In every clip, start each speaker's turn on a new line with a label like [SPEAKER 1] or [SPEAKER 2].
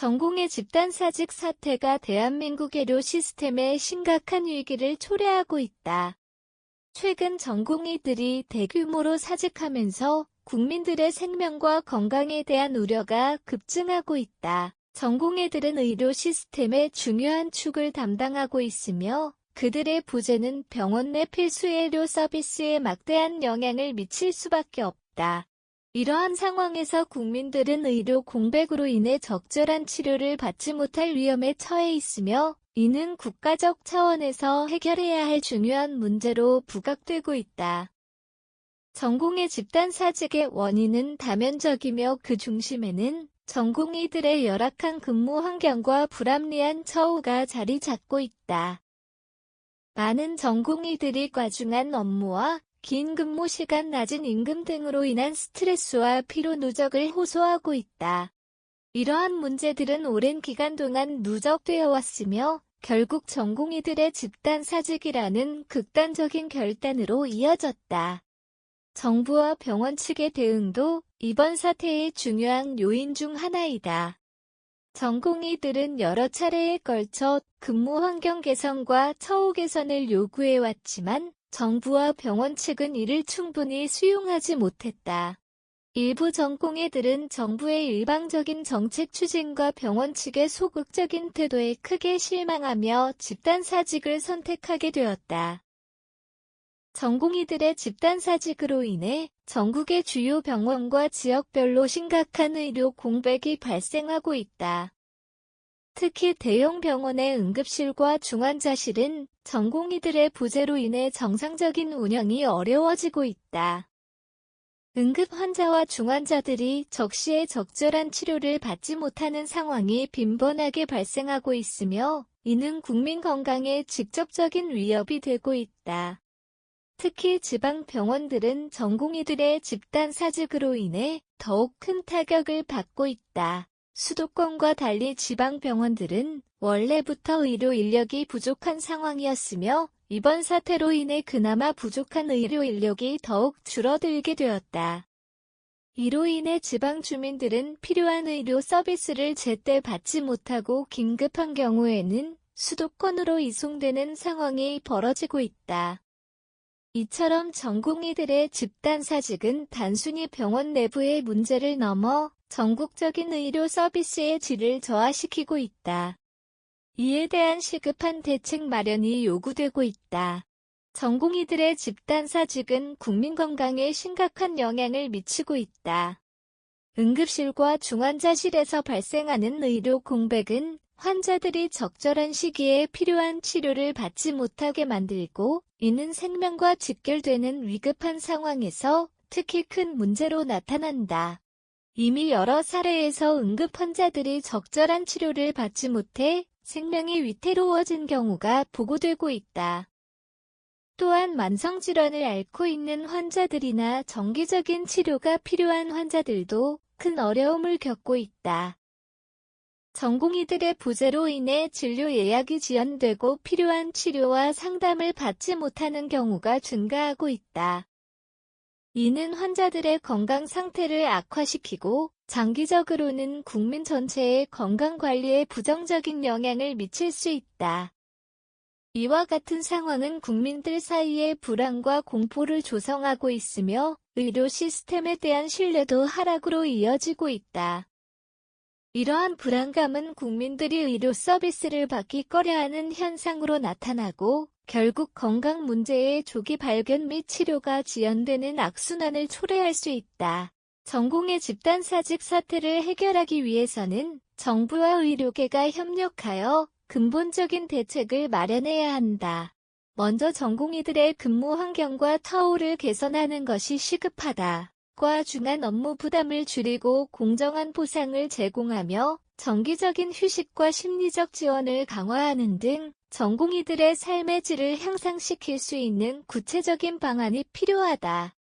[SPEAKER 1] 전공의 집단사직 사태가 대한민국 의료 시스템에 심각한 위기를 초래하고 있다. 최근 전공의들이 대규모로 사직하면서 국민들의 생명과 건강에 대한 우려가 급증하고 있다. 전공의들은 의료 시스템의 중요한 축을 담당하고 있으며 그들의 부재는 병원 내 필수 의료 서비스에 막대한 영향을 미칠 수밖에 없다. 이러한 상황에서 국민들은 의료 공백으로 인해 적절한 치료를 받지 못할 위험에 처해 있으며 이는 국가적 차원에서 해결해야 할 중요한 문제로 부각되고 있다. 전공의 집단 사직의 원인은 다면적이며 그 중심에는 전공의들의 열악한 근무 환경과 불합리한 처우가 자리 잡고 있다. 많은 전공의들이 과중한 업무와 긴 근무 시간, 낮은 임금 등으로 인한 스트레스와 피로 누적을 호소하고 있다. 이러한 문제들은 오랜 기간 동안 누적되어 왔으며 결국 전공의들의 집단 사직이라는 극단적인 결단으로 이어졌다. 정부와 병원 측의 대응도 이번 사태의 중요한 요인 중 하나이다. 전공의들은 여러 차례에 걸쳐 근무 환경 개선과 처우 개선을 요구해왔지만 정부와 병원 측은 이를 충분히 수용하지 못했다. 일부 전공의들은 정부의 일방적인 정책 추진과 병원 측의 소극적인 태도에 크게 실망하며 집단사직을 선택하게 되었다. 전공의들의 집단사직으로 인해 전국의 주요 병원과 지역별로 심각한 의료 공백이 발생하고 있다. 특히 대형 병원의 응급실과 중환자실은 전공의들의 부재로 인해 정상적인 운영이 어려워지고 있다. 응급 환자와 중환자들이 적시에 적절한 치료를 받지 못하는 상황이 빈번하게 발생하고 있으며 이는 국민 건강에 직접적인 위협이 되고 있다. 특히 지방 병원들은 전공의들의 집단 사직으로 인해 더욱 큰 타격을 받고 있다. 수도권과 달리 지방 병원들은 원래부터 의료 인력이 부족한 상황이었으며 이번 사태로 인해 그나마 부족한 의료 인력이 더욱 줄어들게 되었다. 이로 인해 지방 주민들은 필요한 의료 서비스를 제때 받지 못하고 긴급한 경우에는 수도권으로 이송되는 상황이 벌어지고 있다. 이처럼 전공의들의 집단 사직은 단순히 병원 내부의 문제를 넘어 전국적인 의료 서비스의 질을 저하시키고 있다. 이에 대한 시급한 대책 마련이 요구되고 있다. 전공의들의 집단 사직은 국민 건강에 심각한 영향을 미치고 있다. 응급실과 중환자실에서 발생하는 의료 공백은 환자들이 적절한 시기에 필요한 치료를 받지 못하게 만들고 이는 생명과 직결되는 위급한 상황에서 특히 큰 문제로 나타난다. 이미 여러 사례에서 응급 환자들이 적절한 치료를 받지 못해 생명이 위태로워진 경우가 보고되고 있다. 또한 만성질환을 앓고 있는 환자들이나 정기적인 치료가 필요한 환자들도 큰 어려움을 겪고 있다. 전공의들의 부재로 인해 진료 예약이 지연되고 필요한 치료와 상담을 받지 못하는 경우가 증가하고 있다. 이는 환자들의 건강 상태를 악화시키고 장기적으로는 국민 전체의 건강 관리에 부정적인 영향을 미칠 수 있다. 이와 같은 상황은 국민들 사이에 불안과 공포를 조성하고 있으며 의료 시스템에 대한 신뢰도 하락으로 이어지고 있다. 이러한 불안감은 국민들이 의료 서비스를 받기 꺼려하는 현상으로 나타나고 결국 건강 문제의 조기 발견 및 치료가 지연되는 악순환을 초래할 수 있다. 전공의 집단 사직 사태를 해결하기 위해서는 정부와 의료계가 협력하여 근본적인 대책을 마련해야 한다. 먼저 전공의들의 근무 환경과 처우를 개선하는 것이 시급하다. 과 중한 업무 부담을 줄이고 공정한 보상을 제공하며 정기적인 휴식과 심리적 지원을 강화하는 등 전공의들의 삶의 질을 향상시킬 수 있는 구체적인 방안이 필요하다.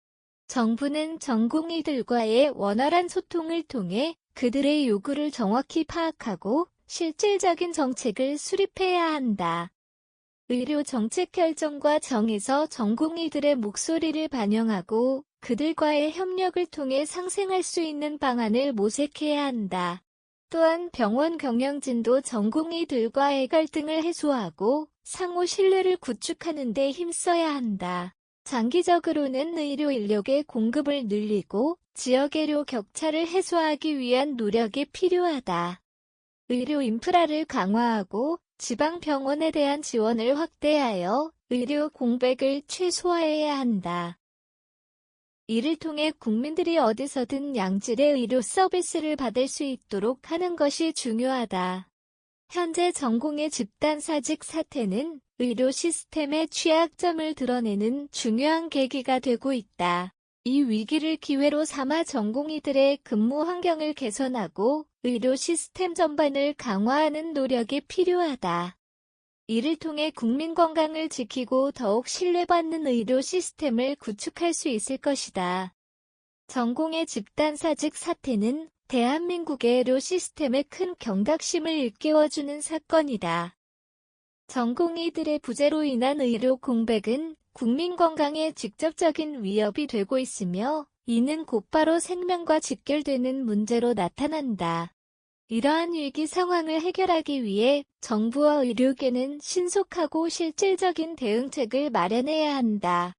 [SPEAKER 1] 정부는 전공의들과의 원활한 소통을 통해 그들의 요구를 정확히 파악하고 실질적인 정책을 수립해야 한다. 의료 정책 결정과 정에서 전공의들의 목소리를 반영하고 그들과의 협력을 통해 상생할 수 있는 방안을 모색해야 한다. 또한 병원 경영진도 전공의들과의 갈등을 해소하고 상호 신뢰를 구축하는 데 힘써야 한다. 장기적으로는 의료 인력의 공급을 늘리고 지역의료 격차를 해소하기 위한 노력이 필요하다. 의료 인프라를 강화하고 지방병원에 대한 지원을 확대하여 의료 공백을 최소화해야 한다. 이를 통해 국민들이 어디서든 양질의 의료 서비스를 받을 수 있도록 하는 것이 중요하다. 현재 전공의 집단 사직 사태는 의료 시스템의 취약점을 드러내는 중요한 계기가 되고 있다. 이 위기를 기회로 삼아 전공의들의 근무 환경을 개선하고 의료 시스템 전반을 강화하는 노력이 필요하다. 이를 통해 국민 건강을 지키고 더욱 신뢰받는 의료 시스템을 구축할 수 있을 것이다. 전공의 집단 사직 사태는 대한민국의 의료 시스템에 큰 경각심을 일깨워주는 사건이다. 전공의들의 부재로 인한 의료 공백은 국민 건강에 직접적인 위협이 되고 있으며 이는 곧바로 생명과 직결되는 문제로 나타난다. 이러한 위기 상황을 해결하기 위해 정부와 의료계는 신속하고 실질적인 대응책을 마련해야 한다.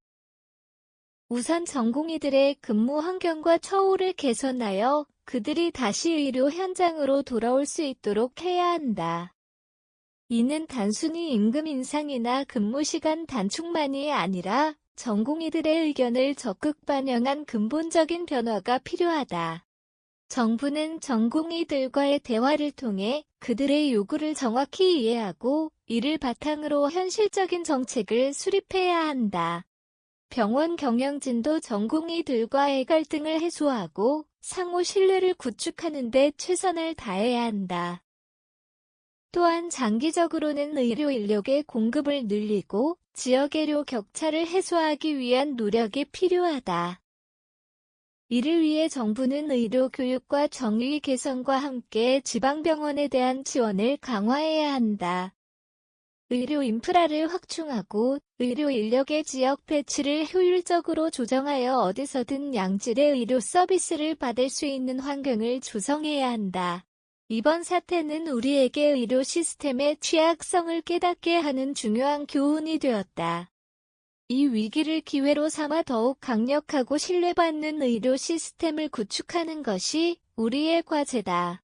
[SPEAKER 1] 우선 전공의들의 근무 환경과 처우를 개선하여 그들이 다시 의료 현장으로 돌아올 수 있도록 해야 한다. 이는 단순히 임금 인상이나 근무 시간 단축만이 아니라 전공의들의 의견을 적극 반영한 근본적인 변화가 필요하다. 정부는 전공의들과의 대화를 통해 그들의 요구를 정확히 이해하고 이를 바탕으로 현실적인 정책을 수립해야 한다. 병원 경영진도 전공의들과의 갈등을 해소하고 상호 신뢰를 구축하는 데 최선을 다해야 한다. 또한 장기적으로는 의료 인력의 공급을 늘리고 지역의료 격차를 해소하기 위한 노력이 필요하다. 이를 위해 정부는 의료 교육과 정의 개선과 함께 지방병원에 대한 지원을 강화해야 한다. 의료 인프라를 확충하고 의료 인력의 지역 배치를 효율적으로 조정하여 어디서든 양질의 의료 서비스를 받을 수 있는 환경을 조성해야 한다. 이번 사태는 우리에게 의료 시스템의 취약성을 깨닫게 하는 중요한 교훈이 되었다. 이 위기를 기회로 삼아 더욱 강력하고 신뢰받는 의료 시스템을 구축하는 것이 우리의 과제다.